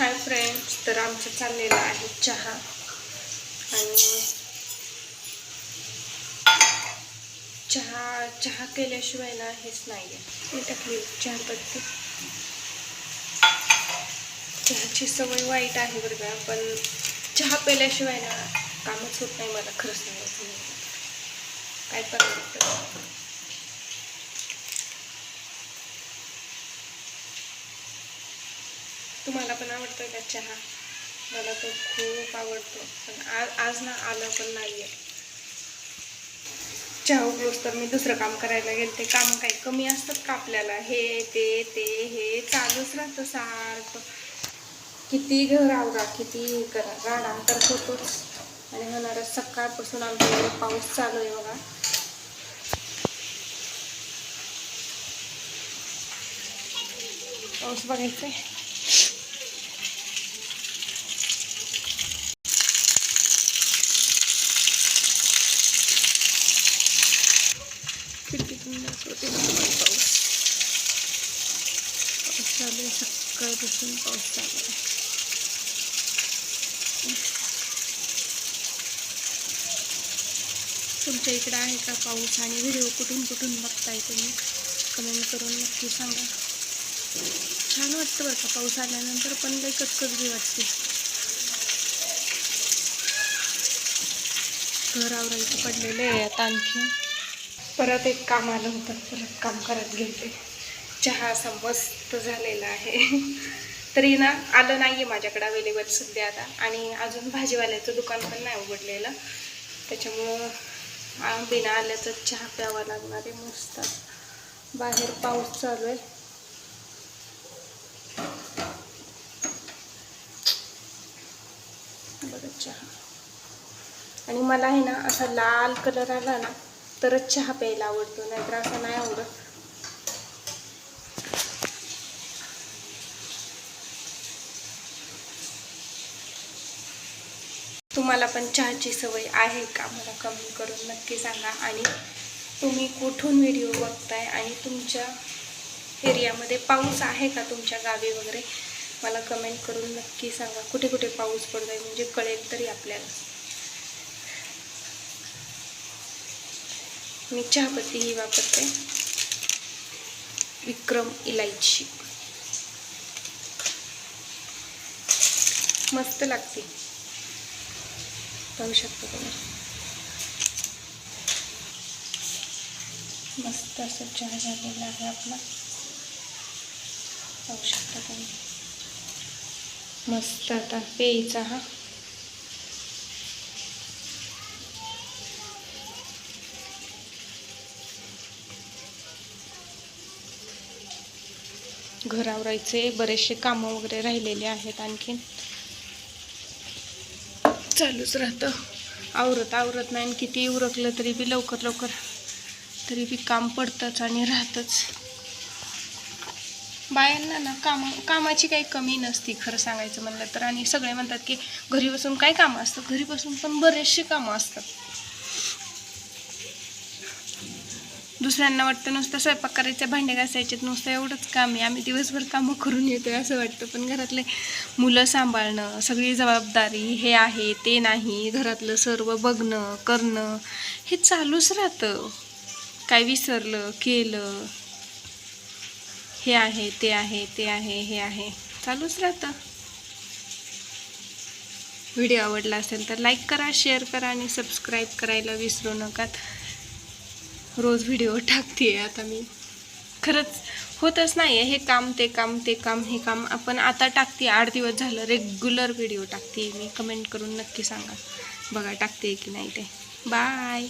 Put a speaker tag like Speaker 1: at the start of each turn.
Speaker 1: Hi friends तर आमचं चाललेलं आहे चहा. आणि चहा चहा केल्याशिवाय ना हेच नाही आहे मी टाकली चहा पत्ती चहाची सवय वाईट आहे बरं का पण चहा पेल्याशिवाय ना कामच होत नाही मला खरं नाही. काय करायचं तुम्हाला पण आवडतो का चहा? मला तो खूप आवडतो. पण आज आज ना आलं पण नाही आहे चहा उगलोस तर मी दुसरं काम करायला गेले ते काम काही कमी असतात का आपल्याला? हे ते ते हे चालूच राहतं सारखं. किती घर आवरा किती करा राडा तर होतोच. आणि होणारा सकाळपासून आमच्याकडे पाऊस चालू आहे बघा. पाऊस बघायचा आहे खिडकीतून जात होते पाऊस पाऊस चालू आहे सकाळपासून पाऊस चालू आहे तुमच्या इकडं आहे का पाऊस आणि व्हिडिओ कुठून कुठून बघताय तुम्ही? कमेंट करून नक्की सांगा. छान वाटतं बरं का पाऊस आल्यानंतर पण लई कचकच वाटते. घर आवरायचं पडलेलं आहे आता आणखी परत एक काम आलं होतं परत काम करत गेले चहा असा मस्त झालेला आहे. तरी ना आलं नाही आहे माझ्याकडे अवेलेबल सध्या आता. आणि अजून भाजीवाल्याचं दुकान पण नाही उघडलेलं. त्याच्यामुळं बिना आल्याचं चहा प्यावा लागणार आहे मस्त. बाहेर पाऊस चालू आहे. बरं चहा. आणि मला आहे ना असा लाल कलर आला ना तरच चहा प्यायला आवडतो नाहीतर असं नाही आवडत. तुम्हाला पण चहाची सवय आहे का? मला कमेंट करून नक्की सांगा. आणि तुम्ही कुठून व्हिडिओ बघताय? आणि तुमच्या एरियामध्ये पाऊस आहे का तुमच्या गावी वगैरे? मला कमेंट करून नक्की सांगा. कुठे कुठे पाऊस पडतोय? म्हणजे कळेल तरी आपल्याला. मी चहापत्ती ही वापरते. विक्रम इलायची. मस्त लागते. पाहू शकतो तुम्ही. मस्त असं चहा झालेला आहे आपला. पाहू शकता तुम्ही. मस्त आता प्यायचा हा. घर आवरायचे बरेचसे कामं वगैरे राहिलेले आहेत आणखीन. चालूच राहतं. आवरत आवरत नाही आणि किती उरकलं तरी बी लवकर लवकर तरी बी काम पडतंच आणि राहतंच. बायांना ना काम कामाची काही कमी नसती खरं सांगायचं म्हणलं तर. आणि सगळे म्हणतात की घरी बसून काय कामं असतं? घरी बसून पण बरेचसे कामं असतात. दुसऱ्यांना वाटतं नुसतं स्वयंपाक करायचं भांडे घासायचे नुसतं एवढंच काम आहे. आम्ही दिवसभर कामं करून येतो असं वाटतं. पण घरातले मुलं सांभाळणं सगळी जबाबदारी हे आहे ते नाही. घरातलं सर्व बघणं करणं हे चालूच राहतं. काय विसरलं केलं हे आहे ते आहे ते आहे हे आहे. चालूच राहतं. व्हिडिओ आवडला असेल तर लाईक करा शेअर करा आणि सबस्क्राईब करायला विसरू नका रोज व्हिडिओ टाकते आता मी. खरंच होतच नाही आहे हे काम ते काम ते काम हे काम. आपण आता टाकते आठ दिवस झालं रेग्युलर व्हिडिओ टाकते मी. कमेंट करून नक्की सांगा. बघा टाकते की नाही ते. बाय